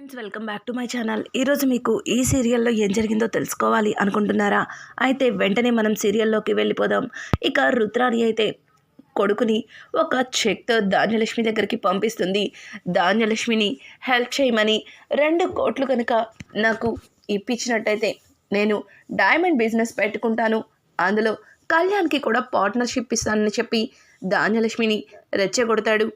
Friends welcome back to my channel. ఈరోజు మీకు ఈ సీరియల్లో ఏం జరిగిందో తెలుసుకోవాలి అనుకుంటున్నారా? అయితే వెంటనే మనం సీరియల్లోకి వెళ్ళిపోదాం. ఇక రుద్రాణి అయితే కొడుకుని ఒక చెక్తో ధాన్యలక్ష్మి దగ్గరికి పంపిస్తుంది. ధాన్యలక్ష్మిని హెల్ప్ చేయమని రెండు కోట్లు కనుక నాకు ఇప్పించినట్టయితే నేను డైమండ్ బిజినెస్ పెట్టుకుంటాను. అందులో కళ్యాణ్కి కూడా పార్ట్నర్షిప్ ఇస్తానని చెప్పి ధాన్యలక్ష్మిని రెచ్చగొడతాడు.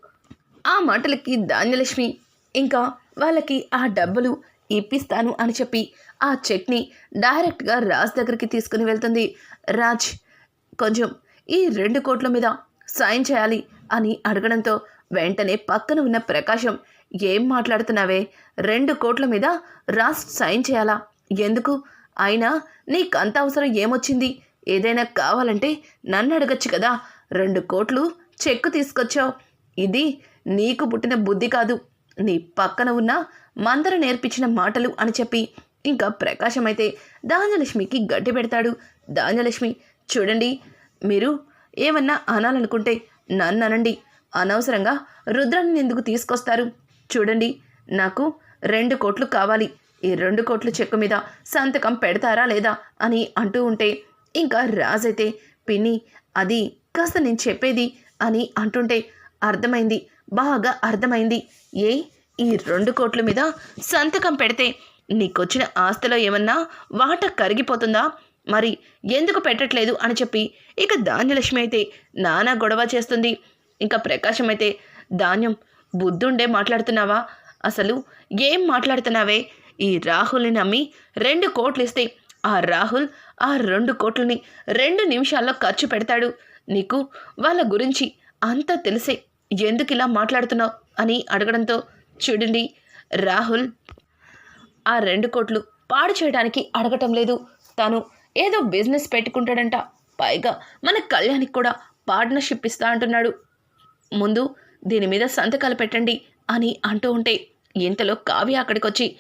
ఆ మాటలకి ధాన్యలక్ష్మి ఇంకా వాళ్ళకి ఆ డబ్బులు ఇప్పిస్తాను అని చెప్పి ఆ చెక్ని డైరెక్ట్గా రాజ్ దగ్గరికి తీసుకుని వెళ్తుంది. రాజ్ కొంచెం ఈ రెండు కోట్ల మీద సైన్ చేయాలి అని అడగడంతో వెంటనే పక్కన ఉన్న ప్రకాశం ఏం మాట్లాడుతున్నావే? రెండు కోట్ల మీద రాజ్ సైన్ చేయాలా? ఎందుకు? అయినా నీకంత అవసరం ఏమొచ్చింది? ఏదైనా కావాలంటే నన్ను అడగచ్చు కదా. రెండు కోట్లు చెక్కు తీసుకొచ్చావు. ఇది నీకు పుట్టిన బుద్ధి కాదు. నీ పక్కన ఉన్న మందర నేర్పించిన మాటలు అని చెప్పి ఇంకా ప్రకాశం అయితే ధాన్యలక్ష్మికి గడ్డి పెడతాడు. ధాన్యలక్ష్మి చూడండి మీరు ఏమన్నా అనాలనుకుంటే నన్ను అనండి. అనవసరంగా రుద్రాన్ని ఎందుకు తీసుకొస్తారు? చూడండి నాకు రెండు కోట్లు కావాలి. ఈ రెండు కోట్ల చెక్కు మీద సంతకం పెడతారా లేదా అని అంటూ ఉంటే ఇంకా రాజైతే పిన్ని అది కాస్త నేను చెప్పేది అని అంటుంటే అర్థమైంది. బాగా అర్థమైంది. ఏ ఈ రెండు కోట్ల మీద సంతకం పెడితే నీకొచ్చిన ఆస్తిలో ఏమన్నా వాట కరిగిపోతుందా? మరి ఎందుకు పెట్టట్లేదు అని చెప్పి ఇక ధాన్యలక్ష్మి అయితే నానా గొడవ చేస్తుంది. ఇంకా ప్రకాశం అయితే ధాన్యం బుద్ధుండే మాట్లాడుతున్నావా? అసలు ఏం మాట్లాడుతున్నావే? ఈ రాహుల్ని నమ్మి రెండు కోట్లు ఇస్తే ఆ రాహుల్ ఆ రెండు కోట్లని రెండు నిమిషాల్లో ఖర్చు పెడతాడు. నీకు వాళ్ళ గురించి అంతా తెలిసే ఎందుకు ఇలా మాట్లాడుతున్నావు? అని అడగడంతో చూడండి రాహుల్. ఆ రెండు కోట్లు పాడు చేయడానికి అడగటం లేదు. తను ఏదో బిజినెస్ పెట్టుకుంటాడంట. పైగా మన కళ్యాణికి కూడా పార్ట్నర్షిప్ ఇస్తా అంటున్నాడు. ముందు దీని మీద సంతకాలు పెట్టండి అని అంటూ ఉంటే ఇంతలో కావ్య అక్కడికి వచ్చి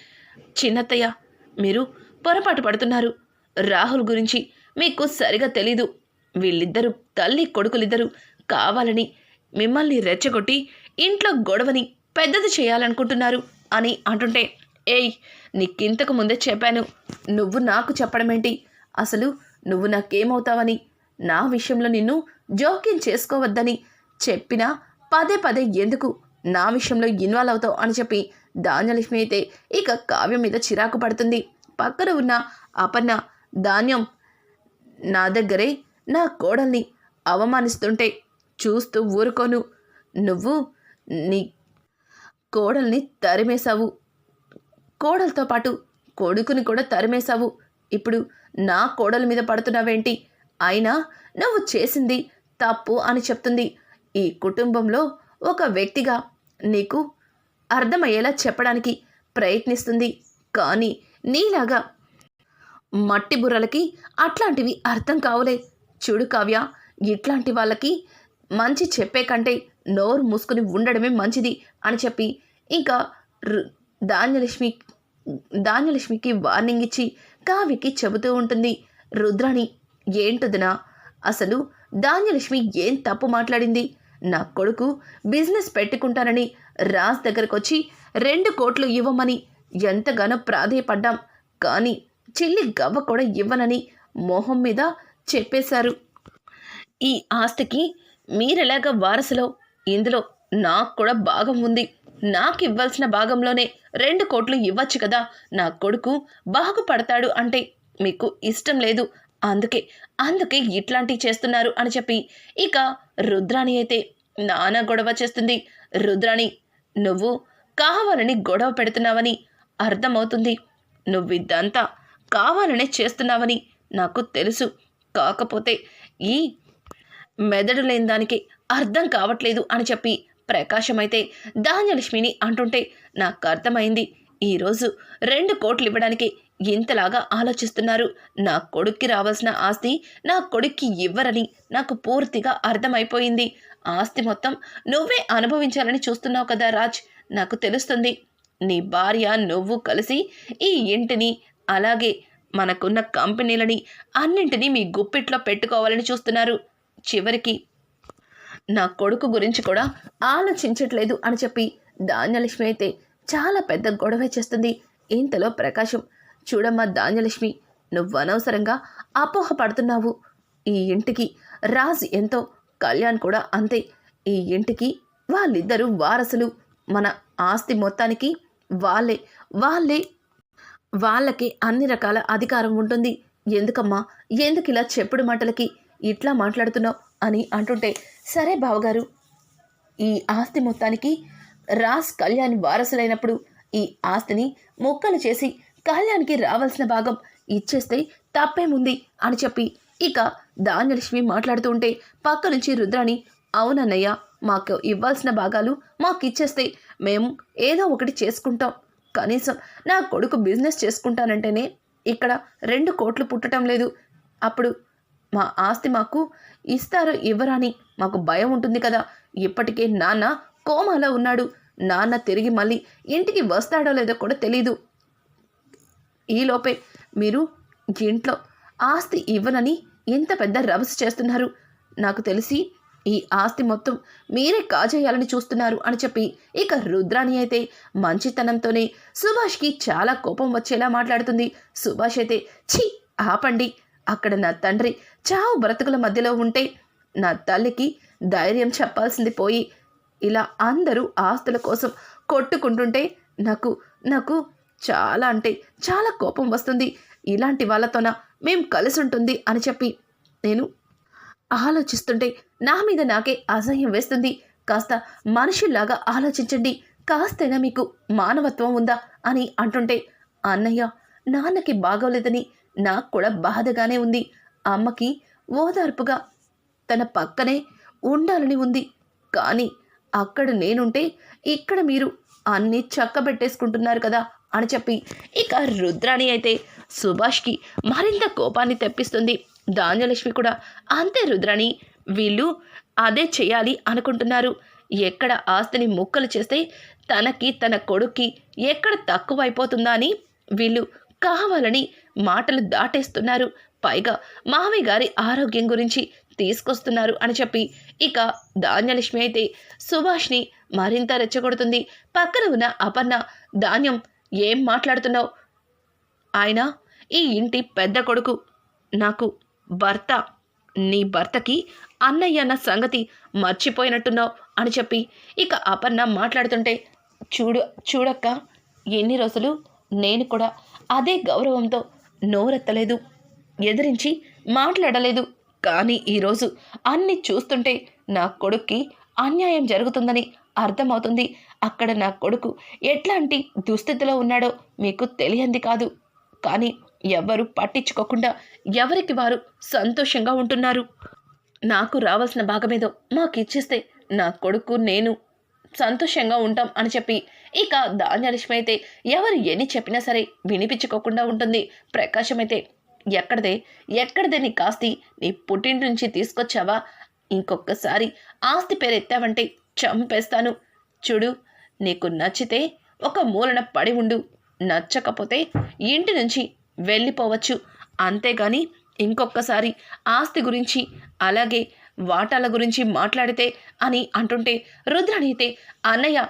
చిన్నత్తయ్య మీరు పొరపాటు పడుతున్నారు. రాహుల్ గురించి మీకు సరిగా తెలీదు. వీళ్ళిద్దరూ తల్లి కొడుకులిద్దరూ కావాలని మిమ్మల్ని రెచ్చగొట్టి ఇంట్లో గొడవని పెద్దది చేయాలనుకుంటున్నారు అని అంటుంటే ఏయ్ నీకింతకు ముందే చెప్పాను. నువ్వు నాకు చెప్పడమేంటి? అసలు నువ్వు నాకేమవుతావని? నా విషయంలో నిన్ను జోక్యం చేసుకోవద్దని చెప్పినా పదే పదే ఎందుకు నా విషయంలో ఇన్వాల్వ్ అవుతావు అని చెప్పి ధాన్యలక్ష్మి అయితే ఇక కావ్యం మీద చిరాకు పడుతుంది. పక్కన ఉన్న అపర్ణ ధాన్యం నా దగ్గరే నా కోడల్ని అవమానిస్తుంటే చూస్తూ ఊరుకోను. నువ్వు నీ కోడల్ని తరిమేశావు. కోడలతో పాటు కొడుకుని కూడా తరిమేశావు. ఇప్పుడు నా కోడల మీద పడుతున్నావేంటి? అయినా నువ్వు చేసింది తప్పు అని చెప్తుంది. ఈ కుటుంబంలో ఒక వ్యక్తిగా నీకు అర్థమయ్యేలా చెప్పడానికి ప్రయత్నిస్తుంది. కానీ నీలాగా మట్టి బుర్రలకి అట్లాంటివి అర్థం కావులే. చూడు కావ్య ఇట్లాంటి వాళ్ళకి మంచి చెప్పే కంటే నోరు మూసుకుని ఉండడమే మంచిది అని చెప్పి ఇంకా రు- ధాన్యలక్ష్మి ధాన్యలక్ష్మికి వార్నింగ్ ఇచ్చి కావ్యకి చెబుతూ ఉంటుంది. రుద్రాణి ఏంటదినా అసలు ధాన్యలక్ష్మి ఏం తప్పు మాట్లాడింది? నా కొడుకు బిజినెస్ పెట్టుకుంటానని రాజ్ దగ్గరకు వచ్చి రెండు కోట్లు ఇవ్వమని ఎంతగానో ప్రాధేయపడ్డాం. కానీ చిల్లి గవ్వ కూడా ఇవ్వనని మొహం మీద చెప్పేశారు. ఈ ఆస్తికి మీరెలాగ వారసులో? ఇందులో నాకు కూడా భాగం ఉంది. నాకు ఇవ్వాల్సిన భాగంలోనే రెండు కోట్లు ఇవ్వచ్చు కదా? నా కొడుకు బాగుపడతాడు అంటే మీకు ఇష్టం లేదు. అందుకే అందుకే ఇట్లాంటివి చేస్తున్నారు అని చెప్పి. ఇక రుద్రాణి అయితే నానా గొడవ చేస్తుంది. రుద్రాణి నువ్వు కావాలని గొడవ పెడుతున్నావని అర్థమవుతుంది. నువ్వు ఇదంతా కావాలనే చేస్తున్నావని నాకు తెలుసు. కాకపోతే ఈ మెదడు లేని దానికి అర్థం కావట్లేదు అని చెప్పి ప్రకాశం అయితే ధాన్యలక్ష్మిని అంటుంటే నాకు అర్థమైంది. ఈరోజు రెండు కోట్లు ఇవ్వడానికి ఇంతలాగా ఆలోచిస్తున్నారు. నా కొడుక్కి రావాల్సిన ఆస్తి నా కొడుక్కి ఇవ్వరని నాకు పూర్తిగా అర్థమైపోయింది. ఆస్తి మొత్తం నువ్వే అనుభవించాలని చూస్తున్నావు కదా రాజ్. నాకు తెలుస్తుంది నీ భార్య నువ్వు కలిసి ఈ ఇంటిని అలాగే మనకున్న కంపెనీలని అన్నింటినీ మీ గుప్పిట్లో పెట్టుకోవాలని చూస్తున్నారు. చివరికి నా కొడుకు గురించి కూడా ఆలోచించట్లేదు అని చెప్పి ధాన్యలక్ష్మి అయితే చాలా పెద్ద గొడవ చేస్తుంది. ఇంతలో ప్రకాశం చూడమ్మా ధాన్యలక్ష్మి నువ్వు అనవసరంగా అపోహ పడుతున్నావు. ఈ ఇంటికి రాజ్ ఎంతో కళ్యాణ్ కూడా అంతే. ఈ ఇంటికి వాళ్ళిద్దరూ వారసులు. మన ఆస్తి మొత్తానికి వాళ్ళే వాళ్ళే వాళ్ళకి అన్ని రకాల అధికారం ఉంటుంది. ఎందుకమ్మా? ఎందుకు ఇలా చెప్పుడు మాటలకి ఇట్లా మాట్లాడుతున్నావు అని అంటుంటే సరే బావగారు. ఈ ఆస్తి మొత్తానికి రాజ్ కళ్యాణ్ వారసులైనప్పుడు ఈ ఆస్తిని ముక్కలు చేసి కళ్యాణ్కి రావాల్సిన భాగం ఇచ్చేస్తే తప్పేముంది అని చెప్పి ఇక ధాన్యలక్ష్మి మాట్లాడుతూ ఉంటే పక్క నుంచి రుద్రాణి అవునన్నయ్య మాకు ఇవ్వాల్సిన భాగాలు మాకు ఇచ్చేస్తే మేము ఏదో ఒకటి చేసుకుంటాం. కనీసం నా కొడుకు బిజినెస్ చేసుకుంటానంటేనే ఇక్కడ రెండు కోట్లు పుట్టడం లేదు. అప్పుడు మా ఆస్తి మాకు ఇస్తారో ఇవ్వరాని మాకు భయం ఉంటుంది కదా. ఇప్పటికే నాన్న కోమాలో ఉన్నాడు. నాన్న తిరిగి మళ్ళీ ఇంటికి వస్తాడో లేదో కూడా తెలీదు. ఈలోపే మీరు ఇంట్లో ఆస్తి ఇవ్వనని ఎంత పెద్ద రభస చేస్తున్నారు. నాకు తెలిసి ఈ ఆస్తి మొత్తం మీరే కాజేయాలని చూస్తున్నారు అని చెప్పి ఇక రుద్రాణి అయితే మంచితనంతోనే సుభాష్కి చాలా కోపం వచ్చేలా మాట్లాడుతుంది. సుభాష్ అయితే ఛీ ఆపండి. అక్కడ నా తండ్రి చావు బ్రతుకుల మధ్యలో ఉంటే నా తల్లికి ధైర్యం చెప్పాల్సింది పోయి ఇలా అందరూ ఆస్తుల కోసం కొట్టుకుంటుంటే నాకు నాకు చాలా అంటే చాలా కోపం వస్తుంది. ఇలాంటి వాళ్ళతోన మేం కలిసి ఉంటుంది అని చెప్పి నేను ఆలోచిస్తుంటే నా మీద నాకే అసహ్యం వేస్తుంది. కాస్త మనుషుల్లాగా ఆలోచించండి. కాస్తైనా మీకు మానవత్వం ఉందా అని అంటుంటే అన్నయ్య నాన్నకి బాగోలేదని నాకు కూడా బాధగానే ఉంది. అమ్మకి ఓదార్పుగా తన పక్కనే ఉండాలని ఉంది. కానీ అక్కడ నేనుంటే ఇక్కడ మీరు అన్నీ చక్కబెట్టేసుకుంటున్నారు కదా అని చెప్పి ఇక రుద్రాణి అయితే సుభాష్కి మరింత కోపాన్ని తెప్పిస్తుంది. ధాన్యలక్ష్మి కూడా అంతే రుద్రాణి వీళ్ళు అదే చేయాలి అనుకుంటున్నారు. ఎక్కడ ఆస్తిని ముక్కలు చేస్తే తనకి తన కొడుక్కి ఎక్కడ తక్కువైపోతుందా అని వీళ్ళు కావాలని మాటలు దాటేస్తున్నారు. పైగా మామయ్య గారి ఆరోగ్యం గురించి తీసుకొస్తున్నారు అని చెప్పి ఇక ధాన్యలక్ష్మి అయితే సుభాష్ని మరింత రెచ్చగొడుతుంది. పక్కన ఉన్న అపర్ణ ధాన్యం ఏం మాట్లాడుతున్నావు? ఆయన ఈ ఇంటి పెద్ద కొడుకు. నాకు భర్త. నీ భర్తకి అన్నయ్య అన్న సంగతి మర్చిపోయినట్టున్నావు అని చెప్పి ఇక అపర్ణ మాట్లాడుతుంటే చూడు చూడక్క ఎన్ని రోజులు నేను కూడా అదే గౌరవంతో నోరెత్తలేదు ఎదిరించి మాట్లాడలేదు. కానీ ఈరోజు అన్ని చూస్తుంటే నా కొడుక్కి అన్యాయం జరుగుతుందని అర్థమవుతుంది. అక్కడ నా కొడుకు ఎట్లాంటి దుస్థితిలో ఉన్నాడో మీకు తెలియంది కాదు. కానీ ఎవ్వరు పట్టించుకోకుండా ఎవరికి వారు సంతోషంగా ఉంటున్నారు? నాకు రావాల్సిన భాగమేదో మాకు ఇచ్చేస్తే నా కొడుకు నేను సంతోషంగా ఉంటాం అని చెప్పి ఇక ధాన్యలక్ష్మి అయితే ఎవరు ఎన్ని చెప్పినా సరే వినిపించుకోకుండా ఉంటుంది. ప్రకాశం అయితే ఎక్కడదే? ఎక్కడదే నీ కాస్తి? నీ పుట్టింటి నుంచి తీసుకొచ్చావా? ఇంకొకసారి ఆస్తి పేరు ఎత్తావంటే చంపేస్తాను. చూడు నీకు నచ్చితే ఒక మూలన పడి ఉండు. నచ్చకపోతే ఇంటి నుంచి వెళ్ళిపోవచ్చు. అంతేగాని ఇంకొకసారి ఆస్తి గురించి అలాగే వాటాల గురించి మాట్లాడితే అని అంటుంటే రుద్రనైతే అయితే అన్నయ్య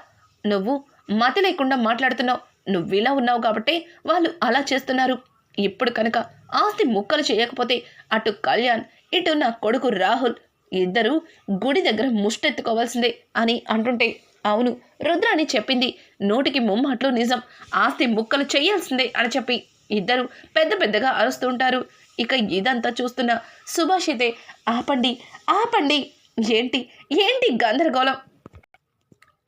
నువ్వు మతి లేకుండా మాట్లాడుతున్నావు. నువ్వు ఇలా ఉన్నావు కాబట్టే వాళ్ళు అలా చేస్తున్నారు. ఇప్పుడు కనుక ఆస్తి ముక్కలు చేయకపోతే అటు కళ్యాణ్ ఇటు నా కొడుకు రాహుల్ ఇద్దరు గుడి దగ్గర ముష్టెత్తుకోవాల్సిందే అని అంటుంటే అవును రుద్రాణి చెప్పింది నోటికి ముమ్మట్లు నిజం. ఆస్తి ముక్కలు చేయాల్సిందే అని చెప్పి ఇద్దరు పెద్ద పెద్దగా అరుస్తుంటారు ఇక ఇదంతా చూస్తున్న సుభాషితే ఆపండి ఆపండి. ఏంటి ఏంటి గందరగోళం?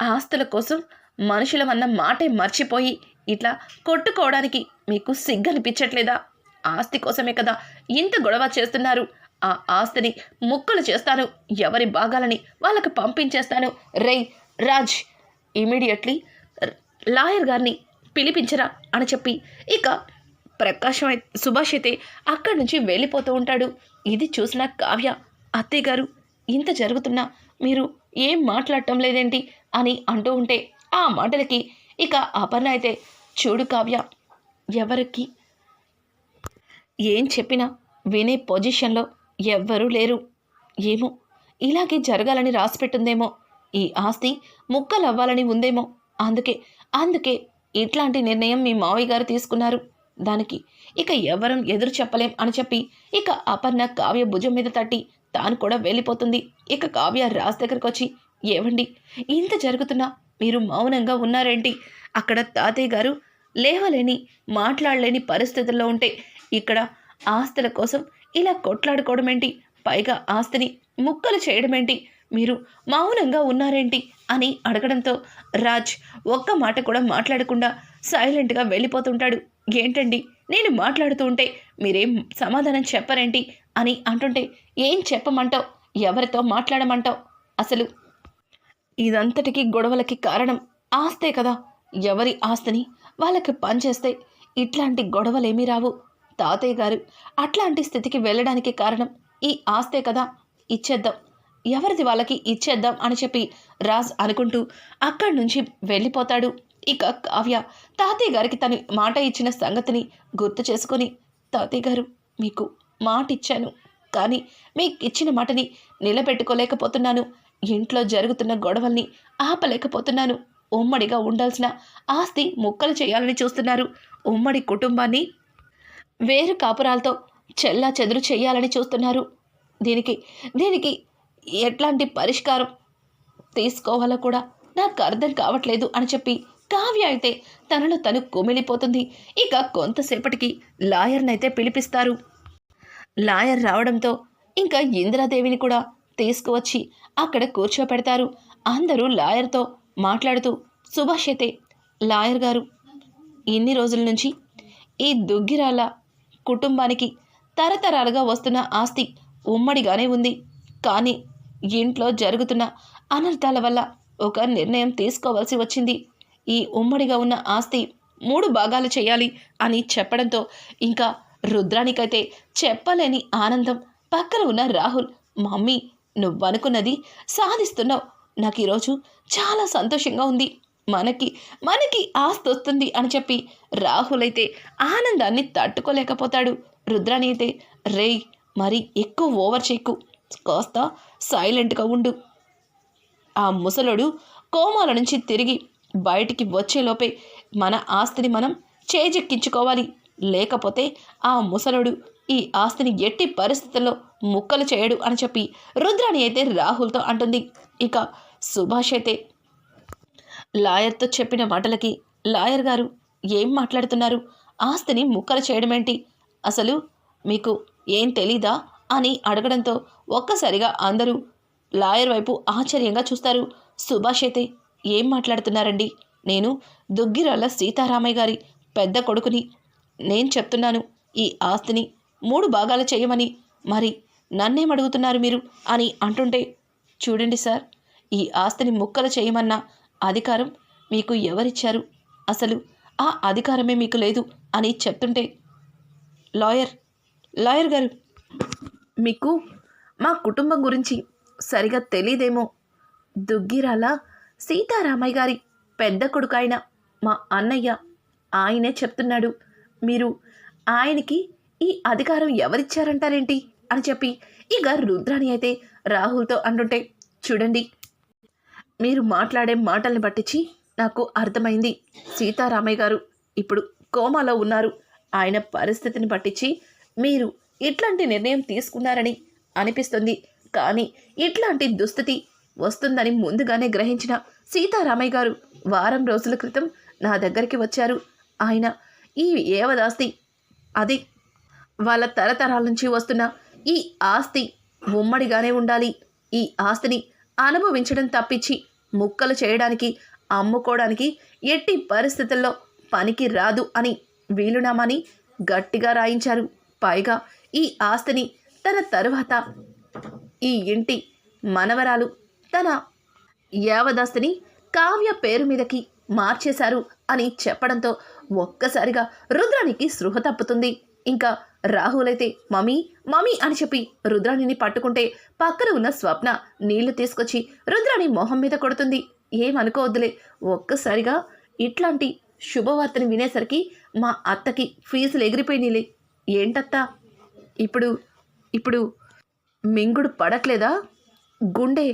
ఆస్తుల కోసం మనుషులమన్న మాటే మర్చిపోయి ఇట్లా కొట్టుకోవడానికి మీకు సిగ్గనిపించట్లేదా? ఆస్తి కోసమే కదా ఇంత గొడవ చేస్తున్నారు. ఆ ఆస్తిని ముక్కలు చేస్తాను ఎవరి భాగాలని వాళ్ళకి పంపించేస్తాను. రేయ్ రాజ్ ఇమీడియట్లీ లాయర్ గారిని పిలిపించరా అని చెప్పి ఇక ప్రకాశం సుభాష్ అయితే అక్కడి నుంచి వెళ్ళిపోతూ ఉంటాడు. ఇది చూసిన కావ్య అత్తయ్య గారు ఇంత జరుగుతున్నా మీరు ఏం మాట్లాడటం లేదేంటి? అని అంటూ ఉంటే ఆ మాటలకి ఇక అపర్ణ అయితే చూడు కావ్య ఎవరికి? ఏం చెప్పినా వినే పొజిషన్లో ఎవ్వరూ లేరు. ఏమో ఇలాగే జరగాలని రాసిపెట్టుందేమో. ఈ ఆస్తి ముక్కలవ్వాలని ఉందేమో. అందుకే అందుకే ఇట్లాంటి నిర్ణయం మీ మావయ్య గారు తీసుకున్నారు. దానికి ఇక ఎవరం ఎదురు చెప్పలేం అని చెప్పి ఇక అపర్ణ కావ్య భుజం మీద తట్టి తాను కూడా వెళ్ళిపోతుంది. ఇక కావ్య రాజ్ దగ్గరకు వచ్చి ఏవండి ఇంత జరుగుతున్నా మీరు మౌనంగా ఉన్నారేంటి? అక్కడ తాతయ్య గారు లేవలేని మాట్లాడలేని పరిస్థితుల్లో ఉంటే ఇక్కడ ఆస్తుల కోసం ఇలా కొట్లాడుకోవడం ఏంటి పైగా ఆస్తిని ముక్కలు చేయడం ఏంటి మీరు మౌనంగా ఉన్నారేంటి? అని అడగడంతో రాజ్ ఒక్క మాట కూడా మాట్లాడకుండా సైలెంట్గా వెళ్ళిపోతుంటాడు. ఏంటండి? నేను మాట్లాడుతూ ఉంటే మీరేం సమాధానం చెప్పరేంటి? అని అంటుంటే ఏం చెప్పమంటావు? ఎవరితో మాట్లాడమంటావు? అసలు ఇదంతటికీ గొడవలకి కారణం ఆస్తే కదా. ఎవరి ఆస్తిని వాళ్ళకి పనిచేస్తే ఇట్లాంటి గొడవలేమీ రావు. తాతయ్య గారు అట్లాంటి స్థితికి వెళ్ళడానికి కారణం ఈ ఆస్తే కదా. ఇచ్చేద్దాం. ఎవరిది వాళ్ళకి ఇచ్చేద్దాం అని చెప్పి రాజ్ అనుకుంటూ అక్కడి నుంచి వెళ్ళిపోతాడు. ఇక కావ్య తాతయ్య గారికి తను మాట ఇచ్చిన సంగతిని గుర్తు చేసుకొని తాతయ్య గారు మీకు మాట ఇచ్చాను కానీ మీకు ఇచ్చిన మాటని నిలబెట్టుకోలేకపోతున్నాను. ఇంట్లో జరుగుతున్న గొడవల్ని ఆపలేకపోతున్నాను. ఉమ్మడిగా ఉండాల్సిన ఆస్తి ముక్కలు చేయాలని చూస్తున్నారు. ఉమ్మడి కుటుంబాన్ని వేరు కాపురాలతో చెల్లా చెదురు చేయాలని చూస్తున్నారు. దీనికి దీనికి ఎట్లాంటి పరిష్కారం తీసుకోవాలో కూడా నాకు అర్థం కావట్లేదు అని చెప్పి కావ్య అయితే తనలో తను కుమిలిపోతుంది. ఇక కొంతసేపటికి లాయర్నైతే పిలిపిస్తారు. లాయర్ రావడంతో ఇంకా ఇందిరాదేవిని కూడా తీసుకువచ్చి అక్కడ కూర్చోపెడతారు. అందరూ లాయర్తో మాట్లాడుతూ సుభాష్ లాయర్ గారు ఇన్ని రోజుల నుంచి ఈ దుగ్గిరాల కుటుంబానికి తరతరాలుగా వస్తున్న ఆస్తి ఉమ్మడిగానే ఉంది. కానీ ఇంట్లో జరుగుతున్న అనర్థాల వల్ల ఒక నిర్ణయం తీసుకోవాల్సి వచ్చింది. ఈ ఉమ్మడిగా ఉన్న ఆస్తి మూడు భాగాలు చేయాలి అని చెప్పడంతో ఇంకా రుద్రానికైతే చెప్పలేని ఆనందం పక్కన ఉన్న రాహుల్ మమ్మీ నువ్వనుకున్నది సాధిస్తున్నావు. నాకు ఈరోజు చాలా సంతోషంగా ఉంది. మనకి మనకి ఆస్తి వస్తుంది అని చెప్పి రాహుల్ అయితే ఆనందాన్ని తట్టుకోలేకపోతాడు. రుద్రాని అయితే రేయ్ మరి ఎక్కువ ఓవర్ చేయకు. కాస్త సైలెంట్గా ఉండు. ఆ ముసలోడు కోమాల నుంచి తిరిగి బయటికి వచ్చేలోపే మన ఆస్తిని మనం చేజెక్కించుకోవాలి. లేకపోతే ఆ ముసలోడు ఈ ఆస్తిని ఎట్టి పరిస్థితుల్లో ముక్కలు చేయడు అని చెప్పి రుద్రాణి అయితే రాహుల్తో అంటుంది. ఇక సుభాష్ అయితే లాయర్తో చెప్పిన మాటలకి లాయర్ గారు ఏం మాట్లాడుతున్నారు? ఆస్తిని ముక్కలు చేయడమేంటి? అసలు మీకు ఏం తెలీదా? అని అడగడంతో ఒక్కసారిగా అందరూ లాయర్ వైపు ఆశ్చర్యంగా చూస్తారు. సుభాష్ అయితే ఏం మాట్లాడుతున్నారండి? నేను దుగ్గిరాల సీతారామయ్య గారి పెద్ద కొడుకుని నేను చెప్తున్నాను ఈ ఆస్తిని మూడు భాగాలు చేయమని మరి నన్నేం అడుగుతున్నారు మీరు? అని అంటుంటే చూడండి సార్ ఈ ఆస్తిని ముక్కలు చేయమన్న అధికారం మీకు ఎవరిచ్చారు? అసలు ఆ అధికారమే మీకు లేదు అని చెప్తుంటే లాయర్ లాయర్ గారు మీకు మా కుటుంబం గురించి సరిగా తెలియదేమో దుగ్గిరాల సీతారామయ్య గారి పెద్ద కొడుకైన మా అన్నయ్య ఆయనే చెప్తున్నాడు. మీరు ఆయనకి ఈ అధికారం ఎవరిచ్చారంటారేంటి? అని చెప్పి ఇక రుద్రాణి అయితే రాహుల్తో అంటుంటే చూడండి మీరు మాట్లాడే మాటల్ని పట్టించి నాకు అర్థమైంది. సీతారామయ్య గారు ఇప్పుడు కోమాలో ఉన్నారు. ఆయన పరిస్థితిని పట్టించి మీరు ఇట్లాంటి నిర్ణయం తీసుకున్నారని అనిపిస్తుంది. కానీ ఇట్లాంటి దుస్థితి వస్తుందని ముందుగానే గ్రహించిన సీతారామయ్య గారు వారం రోజుల క్రితం నా దగ్గరికి వచ్చారు. ఆయన ఈ ఏవదాస్తి? అది వాళ్ళ తరతరాల నుంచి వస్తున్న ఈ ఆస్తి ఉమ్మడిగానే ఉండాలి. ఈ ఆస్తిని అనుభవించడం తప్పించి ముక్కలు చేయడానికి అమ్ముకోవడానికి ఎట్టి పరిస్థితుల్లో పనికి రాదు అని వీలునామాని గట్టిగా రాయించారు. పైగా ఈ ఆస్తిని తన తరువాత ఈ ఇంటి మనవరాలు తన యావదాస్తిని కావ్య పేరు మీదకి మార్చేశారు అని చెప్పడంతో ఒక్కసారిగా రుద్రానికి స్పృహ తప్పుతుంది. ఇంకా రాహుల్ అయితే మమ్మీ మమ్మీ అని చెప్పి రుద్రాణిని పట్టుకుంటే పక్కన ఉన్న స్వప్న నీళ్ళు తీసుకొచ్చి రుద్రాణి మొహం మీద కొడుతుంది. ఏమనుకోవద్దులే ఒక్కసారిగా ఇట్లాంటి శుభవార్తని వినేసరికి మా అత్తకి ఫీజులు ఎగిరిపోయినాయిలే ఏంటత్తా? ఇప్పుడు ఇప్పుడు మింగుడు పడట్లేదా? గుండె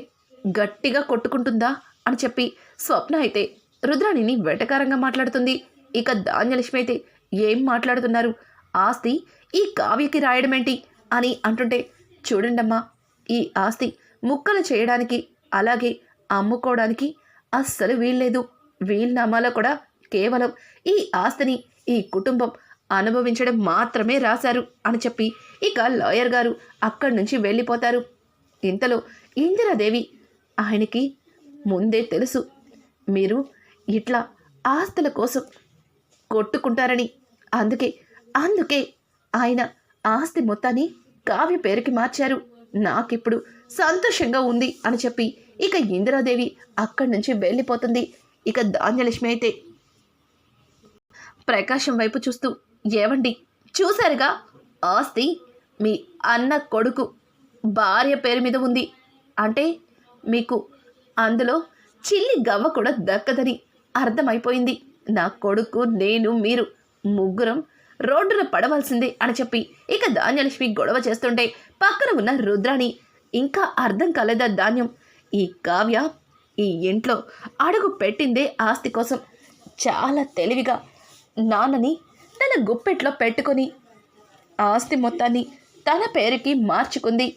గట్టిగా కొట్టుకుంటుందా? అని చెప్పి స్వప్న అయితే రుద్రాణిని వెటకారంగా మాట్లాడుతుంది. ఇక ధాన్యలక్ష్మి అయితే ఏం మాట్లాడుతున్నారు? ఆస్తి ఈ కావ్యకి రాయడమేంటి? అని అంటుంటే చూడండమ్మా ఈ ఆస్తి ముక్కలు చేయడానికి అలాగే అమ్ముకోవడానికి అస్సలు వీల్లేదు. వీల్నామాలో కూడా కేవలం ఈ ఆస్తిని ఈ కుటుంబం అనుభవించడం మాత్రమే రాశారు అని చెప్పి ఇక లాయర్ గారు అక్కడి నుంచి వెళ్ళిపోతారు. ఇంతలో ఇందిరాదేవి ఆయనకి ముందే తెలుసు మీరు ఇట్లా ఆస్తుల కోసం కొట్టుకుంటారని. అందుకే అందుకే ఆయన ఆస్తి మొత్తాన్ని కావ్య పేరుకి మార్చారు. నాకిప్పుడు సంతోషంగా ఉంది అని చెప్పి ఇక ఇందిరాదేవి అక్కడి నుంచి వెళ్ళిపోతుంది. ఇక ధాన్యలక్ష్మి అయితే ప్రకాశం వైపు చూస్తూ ఏవండి చూశారుగా? ఆస్తి మీ అన్న కొడుకు భార్య పేరు మీద ఉంది. అంటే మీకు అందులో చిల్లి గవ్వ కూడా దక్కదని అర్థమైపోయింది. నా కొడుకు నేను మీరు ముగ్గురం రోడ్డున పడవలసిందే అని చెప్పి ఇక ధాన్యలక్ష్మి గొడవ చేస్తుంటే పక్కన ఉన్న రుద్రాణి ఇంకా అర్థం కాలేదా ధాన్యం? ఈ కావ్య ఈ ఇంట్లో అడుగు పెట్టిందే ఆస్తి కోసం. చాలా తెలివిగా నాన్నని తన గుప్పెట్లో పెట్టుకొని ఆస్తి మొత్తాన్ని తన పేరుకి మార్చుకుంది.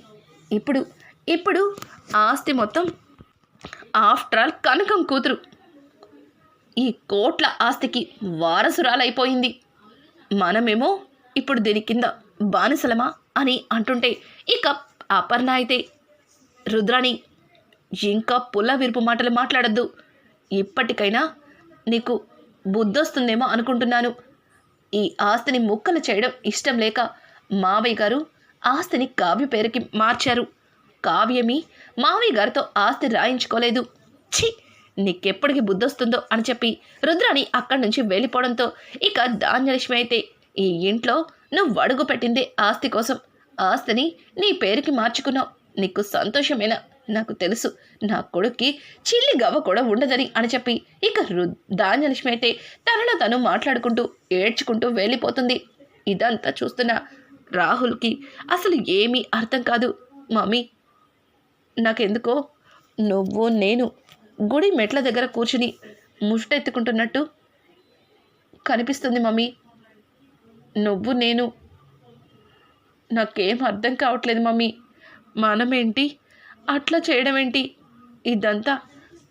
ఇప్పుడు ఇప్పుడు ఆస్తి మొత్తం ఆఫ్టర్ ఆల్ కనకం కూతురు. ఈ కోట్ల ఆస్తికి వారసురాలైపోయింది. మనమేమో ఇప్పుడు దీని కింద బానిసలమా అని అంటుంటే ఇక అపర్ణ అయితే రుద్రాణి ఇంకా పుల్ల విరుపు మాటలు మాట్లాడద్దు. ఇప్పటికైనా నీకు బుద్ధొస్తుందేమో అనుకుంటున్నాను. ఈ ఆస్తిని ముక్కలు చేయడం ఇష్టం లేక మావయ్య గారు ఆస్తిని కావ్య పేరుకి మార్చారు. కావ్యమి మావయ్య గారితో ఆస్తి రాయించుకోలేదు. ఛీ! నీకెప్పటికి బుద్ధొస్తుందో అని చెప్పి రుద్రాణి అక్కడి నుంచి వెళ్ళిపోవడంతో ఇక ధాన్యలక్ష్మి అయితే ఈ ఇంట్లో నువ్వు అడుగు పెట్టింది ఆస్తి కోసం. ఆస్తిని నీ పేరుకి మార్చుకున్నావు. నీకు సంతోషమేనా? నాకు తెలుసు. నా కొడుక్కి చిల్లి గవ్వ కూడా ఉండదని అని చెప్పి ఇక రు ధాన్యలక్ష్మి అయితే తనలో తను మాట్లాడుకుంటూ ఏడ్చుకుంటూ వెళ్ళిపోతుంది. ఇదంతా చూస్తున్న రాహుల్కి అసలు ఏమీ అర్థం కాదు. మమ్మీ నాకెందుకో? నువ్వు నేను గుడి మెట్ల దగ్గర కూర్చుని ముష్టెత్తుకుంటున్నట్టు కనిపిస్తుంది మమ్మీ. నువ్వు నేను. నాకేం అర్థం కావట్లేదు మమ్మీ. మనమేంటి? అట్లా చేయడం ఏంటి ఇదంతా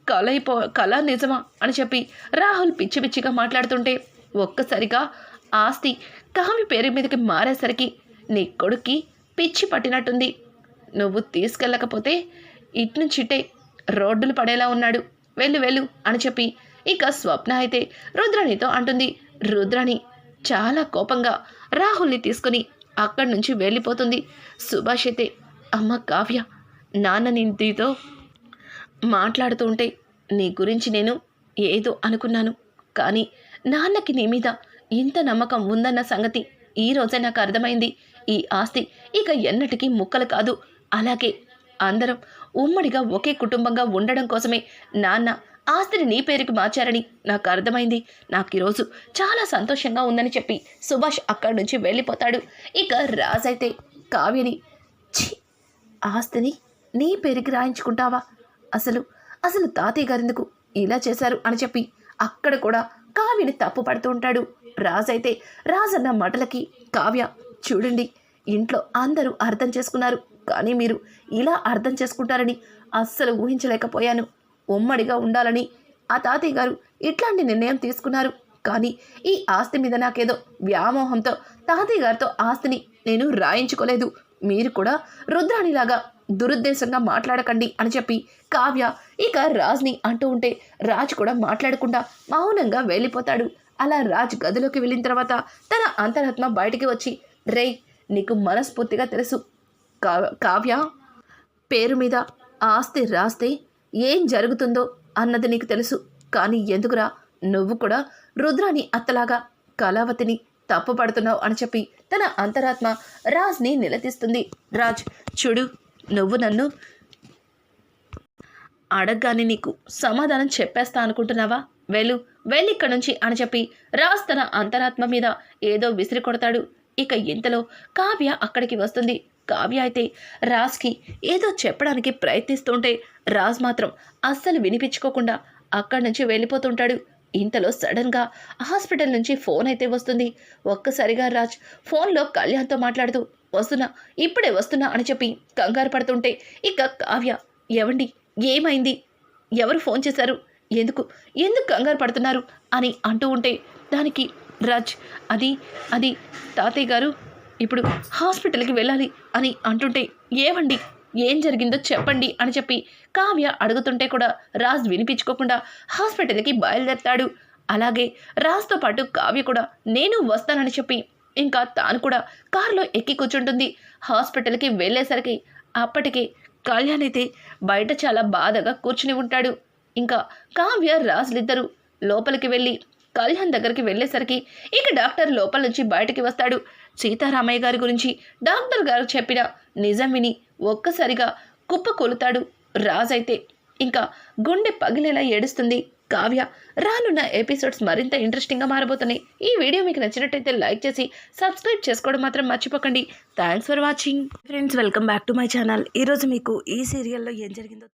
కల అయిపో కళ నిజమా అని చెప్పి రాహుల్ పిచ్చి పిచ్చిగా మాట్లాడుతుంటే ఒక్కసారిగా ఆస్తి కామి పేరు మీదకి మారేసరికి నీ కొడుక్కి పిచ్చి పట్టినట్టుంది. నువ్వు తీసుకెళ్ళకపోతే ఇట్నుంచిటే రోడ్డులు పడేలా ఉన్నాడు. వెళ్ళు వెళ్ళు అని చెప్పి ఇక స్వప్న అయితే రుద్రాణితో అంటుంది రుద్రాణి చాలా కోపంగా రాహుల్ని తీసుకుని అక్కడి నుంచి వెళ్ళిపోతుంది. సుభాష్ అయితే అమ్మ కావ్య నాన్న నీతో మాట్లాడుతూ ఉంటే నీ గురించి నేను ఏదో అనుకున్నాను. కానీ నాన్నకి నీ మీద ఇంత నమ్మకం ఉందన్న సంగతి ఈ రోజే నాకు అర్థమైంది. ఈ ఆస్తి ఇక ఎన్నటికీ ముక్కలు కాదు. అలాగే అందరం ఉమ్మడిగా ఒకే కుటుంబంగా ఉండడం కోసమే నాన్న ఆస్తిని నీ పేరుకి మార్చారని నాకు అర్థమైంది. నాకు ఈరోజు చాలా సంతోషంగా ఉందని చెప్పి సుభాష్ అక్కడి నుంచి వెళ్ళిపోతాడు. ఇక రాజైతే కావ్యని ఛీ ఆస్తిని నీ పేరుకి రాయించుకుంటావా? అసలు అసలు తాతయ్య గారెందుకు ఇలా చేశారు అని చెప్పి అక్కడ కూడా కావ్యని తప్పు పడుతూ ఉంటాడు. రాజైతే రాజన్న మాటలకి కావ్య చూడండి ఇంట్లో అందరూ అర్థం చేసుకున్నారు. కానీ మీరు ఇలా అర్థం చేసుకుంటారని అస్సలు ఊహించలేకపోయాను. ఉమ్మడిగా ఉండాలని ఆ తాతయ్య గారు ఇట్లాంటి నిర్ణయం తీసుకున్నారు. కానీ ఈ ఆస్తి మీద నాకేదో వ్యామోహంతో తాతయ్య గారితో ఆస్తిని నేను రాయించుకోలేదు. మీరు కూడా రుద్రాణిలాగా దురుద్దేశంగా మాట్లాడకండి అని చెప్పి కావ్య ఇక రాజ్ని అంటూ ఉంటే రాజ్ కూడా మాట్లాడకుండా మౌనంగా వెళ్ళిపోతాడు. అలా రాజ్ గదిలోకి వెళ్ళిన తర్వాత తన అంతరాత్మ బయటికి వచ్చి రేయ్ నీకు మనస్ఫూర్తిగా తెలుసు. కావ్య? పేరు మీద ఆస్తి రాస్తే ఏం జరుగుతుందో అన్నది నీకు తెలుసు. కానీ ఎందుకురా? నువ్వు కూడా రుద్రాని అత్తలాగా కళావతిని తప్పు పడుతున్నావు అని చెప్పి తన అంతరాత్మ రాజ్ని నిలదీస్తుంది. రాజ్ చూడు నువ్వు నన్ను అడగగానే నీకు సమాధానం చెప్పేస్తా అనుకుంటున్నావా? వెళ్ళు వెళ్ళి ఇక్కడ నుంచి అని చెప్పి రాజ్ తన అంతరాత్మ మీద ఏదో విసిరి కొడతాడు ఇక ఇంతలో కావ్య అక్కడికి వస్తుంది. కావ్య అయితే రాజ్కి ఏదో చెప్పడానికి ప్రయత్నిస్తుంటే రాజ్ మాత్రం అస్సలు వినిపించుకోకుండా అక్కడి నుంచి వెళ్ళిపోతుంటాడు. ఇంతలో సడన్గా హాస్పిటల్ నుంచి ఫోన్ అయితే వస్తుంది. ఒక్కసారిగా రాజ్ ఫోన్లో కళ్యాణ్తో మాట్లాడుతూ వస్తున్నా ఇప్పుడే వస్తున్నా అని చెప్పి కంగారు పడుతుంటే ఇక కావ్య ఎవండి ఏమైంది? ఎవరు ఫోన్ చేశారు? ఎందుకు ఎందుకు కంగారు పడుతున్నారు? అని అంటూ ఉంటే దానికి రాజ్ అది అది తాతయ్య గారు ఇప్పుడు హాస్పిటల్కి వెళ్ళాలి అని అంటుంటే ఏవండి? ఏం జరిగిందో చెప్పండి అని చెప్పి కావ్య అడుగుతుంటే కూడా రాజ్ వినిపించుకోకుండా హాస్పిటల్కి బయలుదేరతాడు. అలాగే రాజ్తో పాటు కావ్య కూడా నేను వస్తానని చెప్పి ఇంకా తాను కూడా కారులో ఎక్కి కూర్చుంటుంది. హాస్పిటల్కి వెళ్ళేసరికి అప్పటికే కళ్యాణ్ అయితే బయట చాలా బాధగా కూర్చుని ఉంటాడు. ఇంకా కావ్య రాజులిద్దరూ లోపలికి వెళ్ళి కళ్యాణ్ దగ్గరికి వెళ్ళేసరికి ఇక డాక్టర్ లోపల నుంచి బయటకి వస్తాడు. సీతారామయ్య గారి గురించి డాక్టర్ గారు చెప్పిన నిజం విని ఒక్కసారిగా కుప్ప కొలుతాడు రాజైతే ఇంకా గుండె పగిలేలా ఏడుస్తుంది. కావ్య రానున్న ఎపిసోడ్స్ మరింత ఇంట్రెస్టింగ్గా మారబోతున్నాయి. ఈ వీడియో మీకు నచ్చినట్టయితే లైక్ చేసి సబ్స్క్రైబ్ చేసుకోవడం మాత్రం మర్చిపోకండి. Thanks for watching. Friends welcome back to my channel ఈరోజు మీకు ఈ సీరియల్లో ఏం జరిగిందో